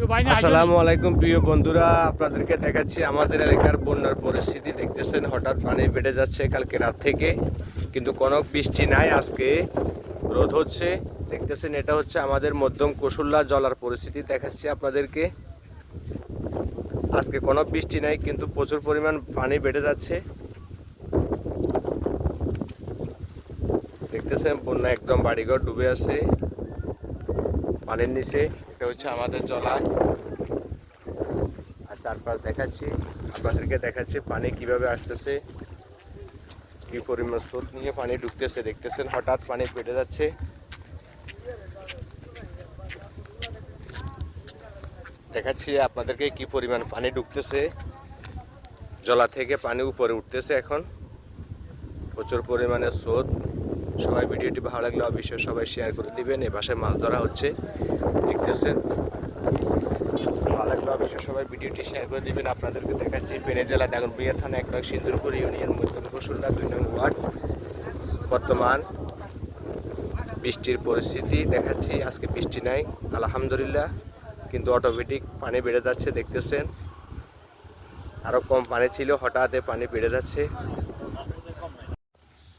আসসালামু আলাইকুম, প্রিয় বন্ধুরা। আপনাদেরকে দেখাচ্ছি আমাদের এলাকার বন্যার পরিস্থিতি। দেখতেছেন, হঠাৎ পানি বেড়ে যাচ্ছে কালকে রাত থেকে। কিন্তু কোনো বৃষ্টি নাই, আজকে রোদ হচ্ছে। দেখতেছেন, এটা হচ্ছে আমাদের মধ্যম কসুল্লা জলার পরিস্থিতি। দেখাচ্ছি আপনাদেরকে। আজকে কোনো বৃষ্টি নাই, কিন্তু প্রচুর পরিমাণ পানি বেড়ে যাচ্ছে। দেখতেছেন, বন্যা একদম বাড়িঘর ডুবে আছে। পানির নিচে। এটা হচ্ছে আমাদের জলায় আর চারপাশ দেখাচ্ছি। আপনাদেরকে দেখাচ্ছি পানি কীভাবে আসতেছে কি পরিমাণ স্রোত নিয়ে পানি ঢুকতেছে। দেখতেছেন হঠাৎ পানি বেড়ে যাচ্ছে। দেখাচ্ছি আপনাদেরকে কি পরিমাণ পানি ঢুকতেছে। জলা থেকে পানি উপরে উঠতেছে এখন। প্রচুর পরিমাণে স্রোত। সবাই ভিডিওটি ভালো লাগলে অবশ্যই সবাই শেয়ার করে দিবেন। এই ভাষায় মাছ ধরা হচ্ছে। দেখতেছেন? ভালো লাগলে অবশ্যই সবাই ভিডিওটি শেয়ার করে দিবেন। আপনাদেরকে দেখাচ্ছি পেনে জেলা ডাঙ্গরবিয়া থানা এক নং সিন্দুরপুর ইউনিয়ন মধ্যম কুসুল্লা দুই নং ওয়ার্ড। বর্তমান বৃষ্টির পরিস্থিতি দেখাচ্ছি। আজকে বৃষ্টি নাই, আলহামদুলিল্লাহ। কিন্তু অটোমেটিক পানি বেড়ে যাচ্ছে, দেখতেছেন? আরও কম পানি ছিল, হঠাৎ পানি বেড়ে যাচ্ছে।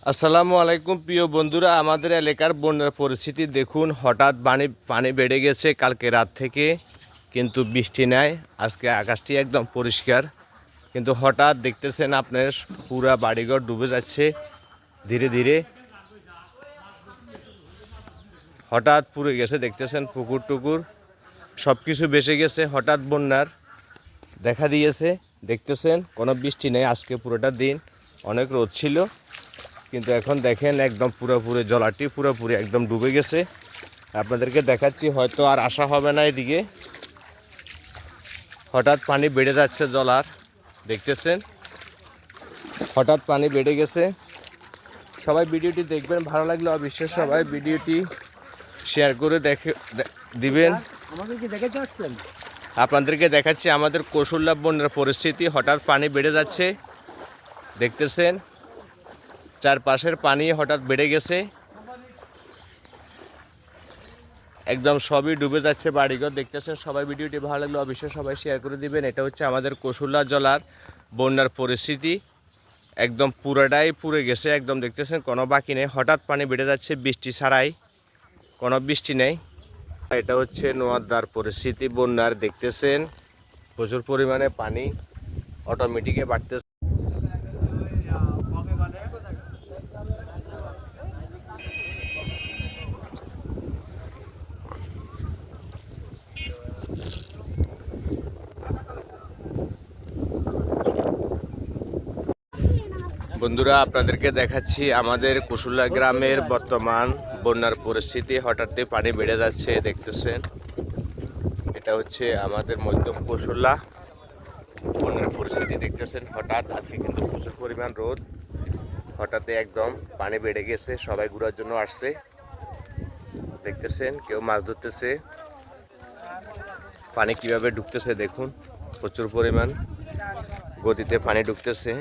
আসসালামু আলাইকুম, প্রিয় বন্ধুরা। আমাদের এলাকার বন্যার পরিস্থিতি দেখুন, হঠাৎ পানি পানি বেড়ে গেছে কালকে রাত থেকে, কিন্তু বৃষ্টি নাই। আজকে আকাশটি একদম পরিষ্কার। কিন্তু হঠাৎ দেখতেছেন আপনার পুরা বাড়িঘর ডুবে যাচ্ছে ধীরে ধীরে। হঠাৎ পুড়ে গেছে, দেখতেছেন পুকুর টুকুর। সব কিছু বেসে গেছে, হঠাৎ বন্যার দেখা দিয়েছে। দেখতেছেন, কোনো বৃষ্টি নেই, আজকে পুরোটা দিন। অনেক রোদ ছিল। কিন্তু এখন দেখেন একদম পুরোপুরি জলাটি পুরোপুরি একদম ডুবে গেছে। আপনাদেরকে দেখাচ্ছি হয়তো আর আসা হবে না এদিকে। হঠাৎ পানি বেড়ে যাচ্ছে জলার দেখতেছেন? হঠাৎ পানি বেড়ে গেছে। সবাই ভিডিওটি দেখবেন ভালো লাগলে অবশ্যই সবাই ভিডিওটি শেয়ার করে দেখে দিবেন। আপনাদেরকে দেখাচ্ছি আমাদের কৌশল্যা বন্যার পরিস্থিতি হঠাৎ পানি বেড়ে যাচ্ছে দেখতেছেন? চারপাশের পানি হঠাৎ বেড়ে গেছে। একদম সবই ডুবে যাচ্ছে বাড়িঘর, দেখতেছেন সবাই ভিডিওটি ভালো লাগলে অবশ্যই সবাই শেয়ার করে দিবেন। এটা হচ্ছে আমাদের কৌশল্যা জলার বন্যার পরিস্থিতি। একদম পুরোটাই পুড়ে গেছে, একদম দেখতেছেন কোনো বাকি নেই। হঠাৎ পানি বেড়ে যাচ্ছে বৃষ্টি ছাড়াই, কোনো বৃষ্টি নেই। এটা হচ্ছে নোয়াদার পরিস্থিতি, বন্যার দেখতেছেন প্রচুর পরিমাণে পানি অটোমেটিকে বাড়তেছে। বন্ধুরা, আপনাদেরকে দেখাচ্ছি আমাদের কুশুলা গ্রামের বর্তমান বন্যার পরিস্থিতি। হঠাৎই পানি বেড়ে যাচ্ছে, দেখতেছেন। এটা হচ্ছে আমাদের মধ্যম কুশুলা। বন্যার পরিস্থিতি দেখতেছেন। হঠাৎ আজকে কিন্তু প্রচুর পরিমাণ রোদ। হঠাৎই একদম পানি বেড়ে গেছে, সবাই ঘোরার জন্য আসছে। দেখতেছেন, কেউ মাছ ধরতেছে। পানি কীভাবে ঢুকতেছে দেখুন, প্রচুর পরিমাণ গতিতে পানি ঢুকতেছে।